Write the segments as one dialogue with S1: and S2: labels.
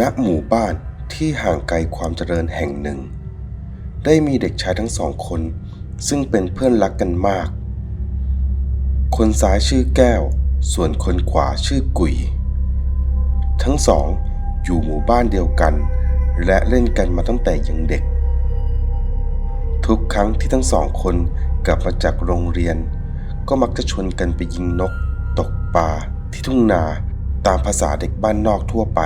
S1: ณหมู่บ้านที่ห่างไกลความเจริญแห่งหนึ่ง ได้มีเด็กชายทั้งสองคน ซึ่งเป็นเพื่อนรักกันมาก คนซ้ายชื่อแก้ว ส่วนคนขวาชื่อกุย ทั้งสองอยู่หมู่บ้านเดียวกัน และเล่นกันมาตั้งแต่ยังเด็ก ทุกครั้งที่ทั้งสองคนกลับมาจากโรงเรียน ก็มักจะชวนกันไปยิงนก ตกปลาที่ทุ่งนาตามภาษาเด็กบ้านนอกทั่วไป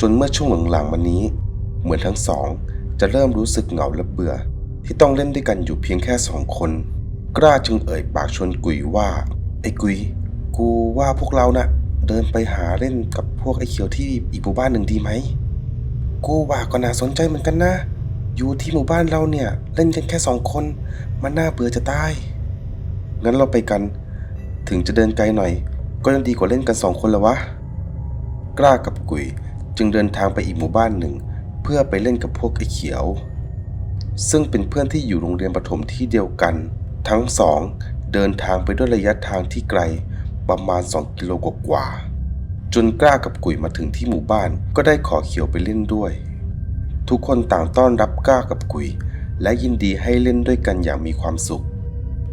S1: จนเมื่อช่วงหลังๆมานี้ เหมือนทั้งสอง จะเริ่มรู้สึกเหงาและเบื่อ ที่ต้องเล่นด้วยกันอยู่เพียงแค่สองคน กล้าจึงเอ่ยปากชวนกุยว่า ไอ้กุย กูว่าพวกเรานะ่ะ เดินไปหาเล่นกับพวกไอ้เขียวที่อีกหมู่บ้านหนึ่งดีไหม กูว่าก็น่าสนใจเหมือนกันนะ อยู่ที่หมู่บ้านเราเนี่ย เล่นกันแค่สองคน มันน่าเบื่อจะตาย งั้นเราไปกัน ถึงจะเดินไกลหน่อย ก็ยังดีกว่าเล่นกันสองคนละวะ กล้ากับกุย จึงเดินทางไปอีกหมู่บ้านหนึ่ง เพื่อไปเล่นกับพวกไอ้เขียว ซึ่งเป็นเพื่อนที่อยู่โรงเรียนประถมที่เดียวกัน ทั้งสองเดินทางไปด้วยระยะทางที่ไกลประมาณ 2 กิโลกว่าๆจนกล้ากับกุยมาถึงที่หมู่บ้านก็ได้ขอเขียวไปเล่นด้วย ทุกคนต่างต้อนรับกล้ากับกุยและยินดีให้เล่นด้วยกันอย่างมีความสุข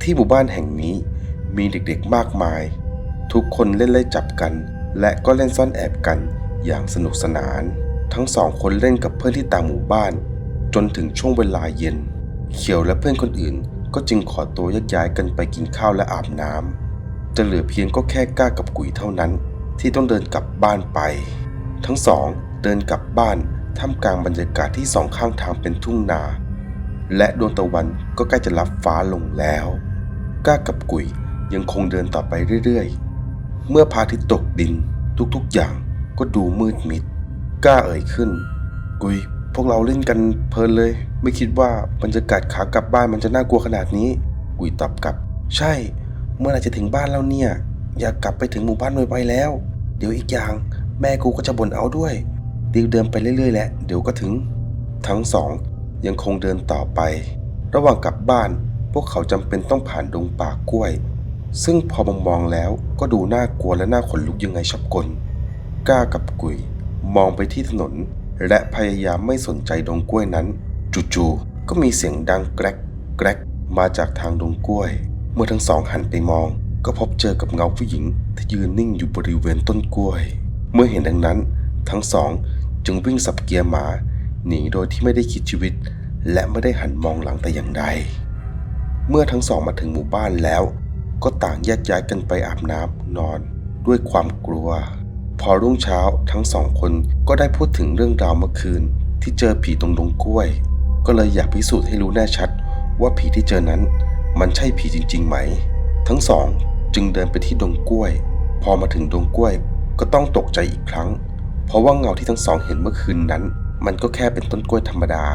S1: ที่หมู่บ้านแห่งนี้มีเด็กๆมากมาย ทุกคนเล่นไล่จับกัน และก็เล่นซ่อนแอบกัน อย่างสนุกสนาน ทั้งสองคนเล่นกับเพื่อนที่ต่างหมู่บ้าน จนถึงช่วงเวลาเย็น เขียวและเพื่อนคนอื่น ก็จึงขอตัวแยกย้ายกันไปกินข้าวและอาบน้ำจะเหลือเพียงก็แค่ก้ากับกุยเท่านั้น ที่ต้องเดินกลับบ้านไป ทั้งสองเดินกลับบ้านท่ามกลางบรรยากาศที่สองข้างทางเป็นทุ่งนา และดวงตะวันก็ใกล้จะรับฟ้าลงแล้วก้ากับกุยยังคงเดินต่อไปเรื่อยๆ เมื่อพระอาทิตย์ตกดินทุกๆอย่าง ก็ดูมืดมิด กล้าเอ่ยขึ้น กุย พวกเราเล่นกันเพลินเลย ไม่คิดว่าบรรยากาศขากลับบ้านมันจะน่ากลัวขนาดนี้ กุยตอบกลับ ใช่ เมื่อไหร่จะถึงบ้านแล้วเนี่ย อยากกลับไปถึงหมู่บ้านไวๆแล้ว เดี๋ยวอีกอย่าง แม่กูก็จะบ่นเอาด้วยรีบเดินไปเรื่อยๆแหละเดี๋ยวก็ถึง ทั้งสองยังคงเดินต่อไป ระหว่างกลับบ้าน พวกเขาจำเป็นต้องผ่านดงป่ากล้วย ซึ่งพอมองมองๆแล้วก็ดูน่ากลัวและน่าขนลุกยังไงชับกล กล้ากับกุย มองไปที่ถนน และพยายามไม่สนใจดงกล้วยนั้น จู่ๆก็มีเสียงดังแกรกแกรกมาจากทางดงกล้วย เมื่อทั้งสองหันไปมอง ก็พบเจอกับเงาผู้หญิงที่ยืนนิ่งอยู่บริเวณต้นกล้วย เมื่อเห็นดังนั้น ทั้งสองจึงวิ่งสับเกียร์หมาหนีโดยที่ไม่ได้คิดชีวิต และไม่ได้หันมองหลังแต่อย่างใด เมื่อทั้งสองมาถึงหมู่บ้านแล้ว ก็ต่างแยกย้ายกันไปอาบน้ำนอนด้วยความกลัว พอรุ่งเช้าทั้งสองคนก็ได้พูดถึงเรื่องราวเมื่อคืน ที่เจอผีตรงดงกล้วย ก็เลยอยากพิสูจน์ให้รู้แน่ชัด ว่าผีที่เจอนั้น มันใช่ผีจริง ๆ ไหม ทั้งสองจึงเดินไปที่ดงกล้วย พอมาถึงดงกล้วย ก็ต้องตกใจอีกครั้ง เพราะว่าเงาที่ทั้งสองเห็นเมื่อคืนนั้น มันก็แค่เป็นต้นกล้วยธรรมดา